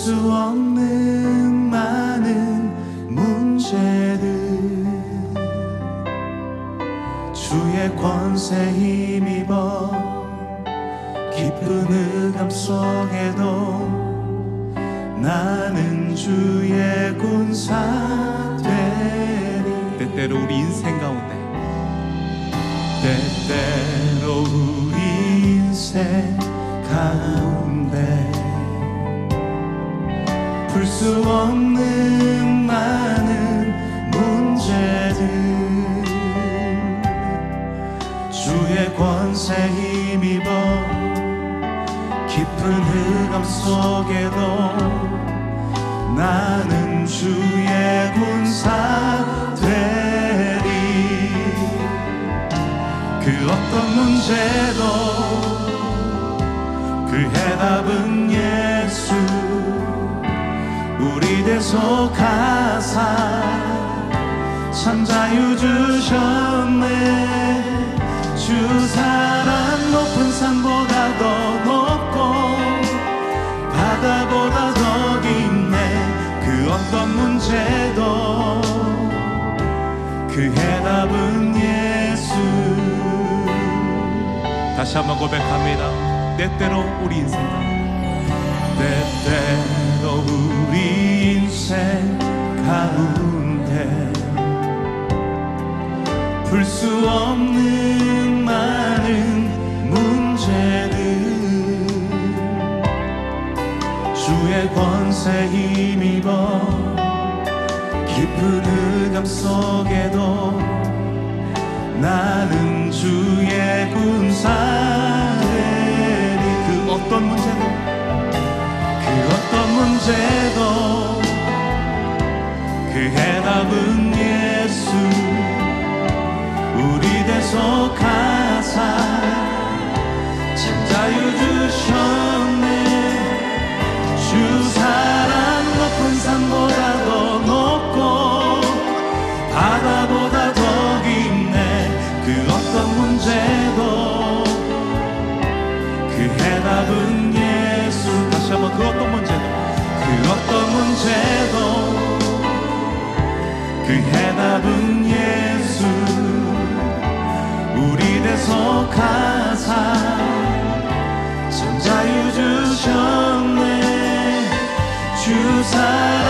풀수 없는 많은 문제들. 주의 권세 힘입어 깊은 흑암 속에도 나는 주의 군사 되리. 때때로 우리 인생 가운데. 때때로 우리 인생 가운데 풀 수 없는 많은 문제들. 주의 권세 힘입어 깊은 흑암 속에도 나는 주의 군사 되리. 그 어떤 문제도 그 해답은 예수 우리 대속 하사 참 자유 주셨네. 주 사랑 높은 산보다 더 높고 바다보다 더 깊네. 그 어떤 문제도 그 해답은 예수. 다시 한번 고백합니다. 때때로 우리 인생 때때 풀 수 없는 많은 문제들. 주의 권세 힘입어 깊은 흑암 속에도 나는 주의 군사되리 그 어떤 문제도 그 어떤 문제도 그 해답은 예수. 다시 한번 그 어떤 문제도 그 어떤 문제도 그 해답은 예수. 우리 대속하사 참 자유 주셨네. 주 사랑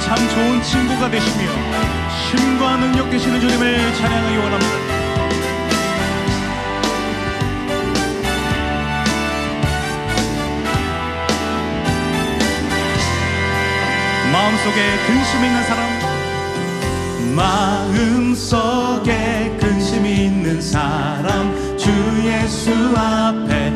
참 좋은 친구가 되시며 힘과 능력 되시는 주님을 찬양하기 원합니다. 마음속에 근심 있는 사람 마음속에 근심 있는 사람 주 예수 앞에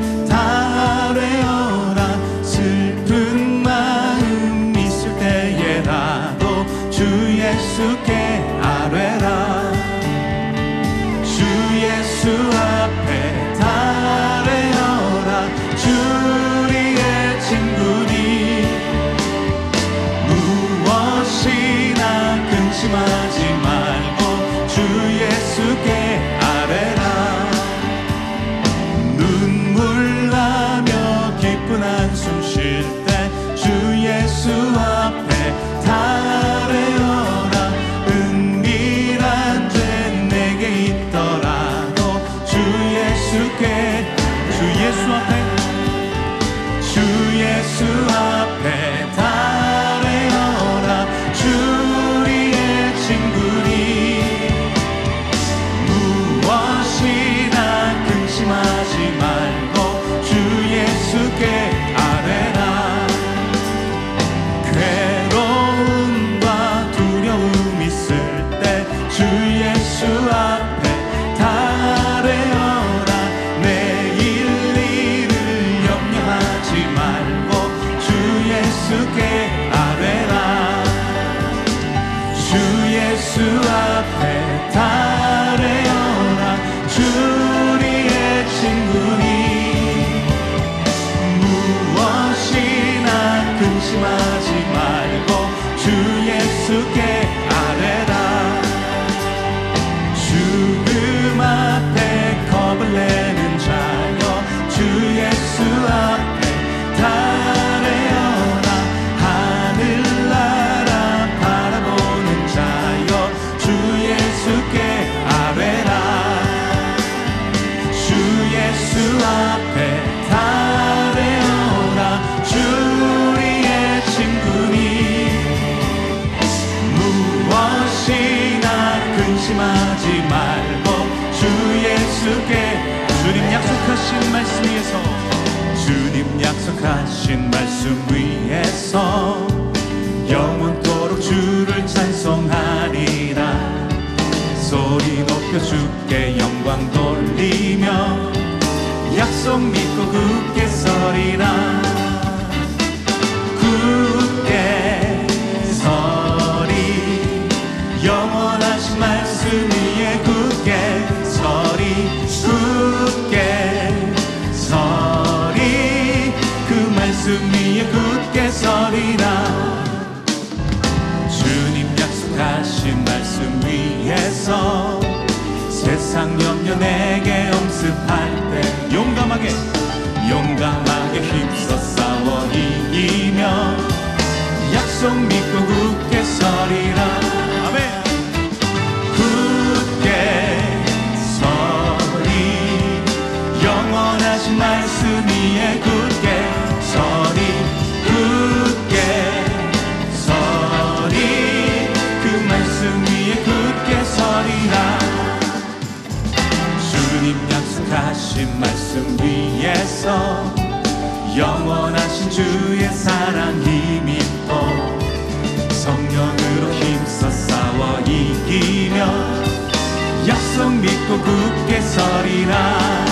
그 말씀 위에 굳게 서리라. 주님 약속하신 말씀 위에서 세상 염려 내게 엄습할 때 용감하게 용감하게 힘써 싸워 이기며 약속 믿고 굳게 서리라. 아멘. 굳게 영원하신 말씀 위에 굳게 약속하신 말씀 위에서 영원하신 주의 사랑 힘입고 성령으로 힘써 싸워 이기며 약속 믿고 굳게 서리라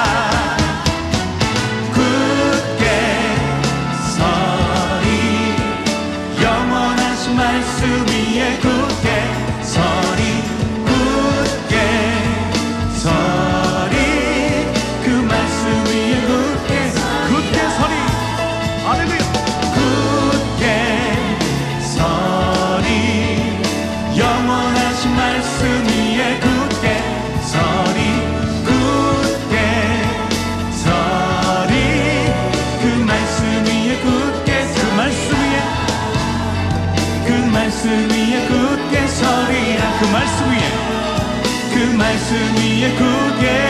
그 말씀 위에 굳게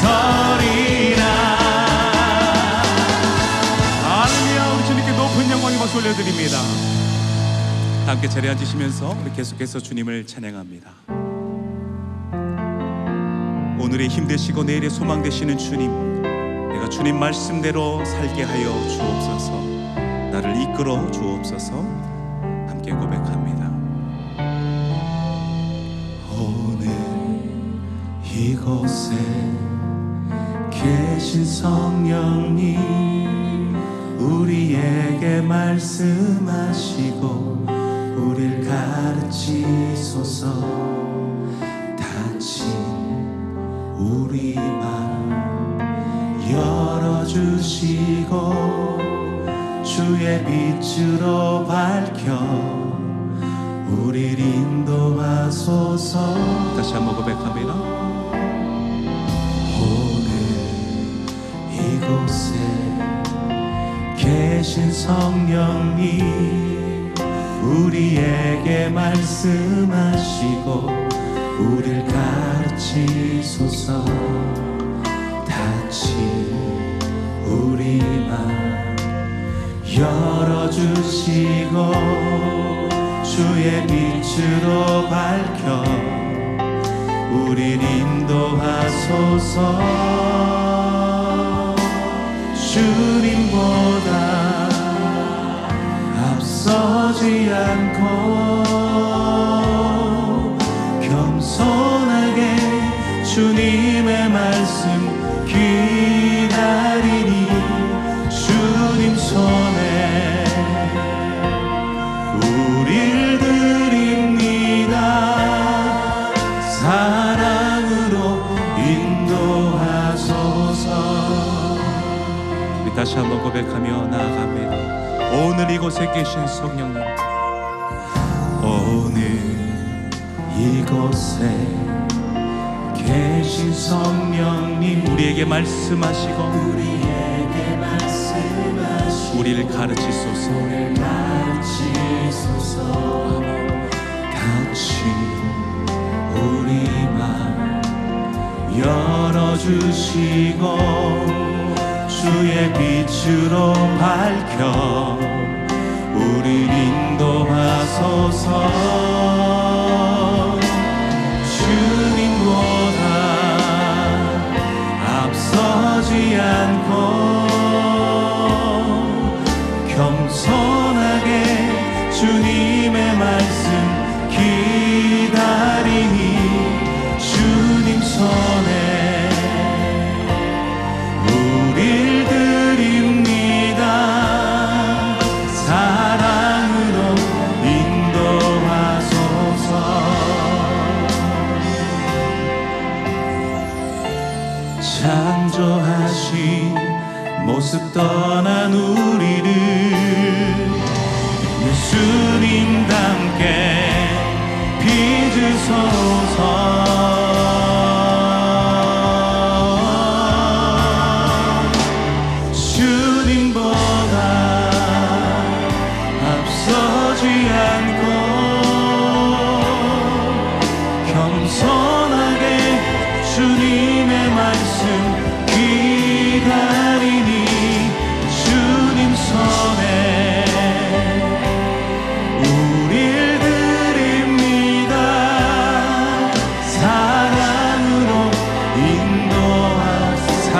서리라. 할렐루야 우리 주님께 높은 영광의 박수 올려드립니다. 다 함께 자리에 앉으시면서 우리 계속해서 주님을 찬양합니다. 오늘의 힘 되시고 내일의 소망 되시는 주님 내가 나 주님 말씀대로 살게 하여 주옵소서. 나를 이끌어 주옵소서. 함께 고백합니다 계신 성령님 우리에게 말씀하시고 우릴 가르치소서. 닫힌 우리 마음 열어주시고 주의 빛으로 밝혀 우릴 인도하소서. 다시 한번 고백합니다 이곳에 계신 성령님 우리에게 말씀하시고 우릴 가르치소서. 닫힌 우리 맘 열어주시고 주의 빛으로 밝혀 우릴 인도하소서 주님보다 앞서지 않고 겸손하게 주님의 고백하며 나아갑니다. 오늘 이곳에 계신 성령님 오늘 이곳에 계신 성령님 우리에게 말씀하시고 우리에게 말씀하시고 우리를 가르치소서. 우리를 가르치소서. 닫힌 우리 맘 열어주시고 주의 빛으로 밝혀 우릴 인도하소서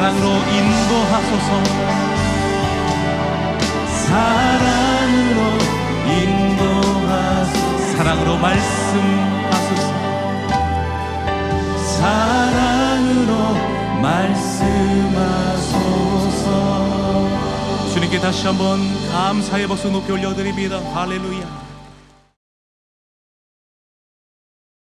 사랑으로 인도하소서. 사랑으로 인도하소서. 사랑으로 말씀하소서. 사랑으로 말씀하소서. 주님께 다시 한번 감사의 박수 높이 올려드립니다. 할렐루야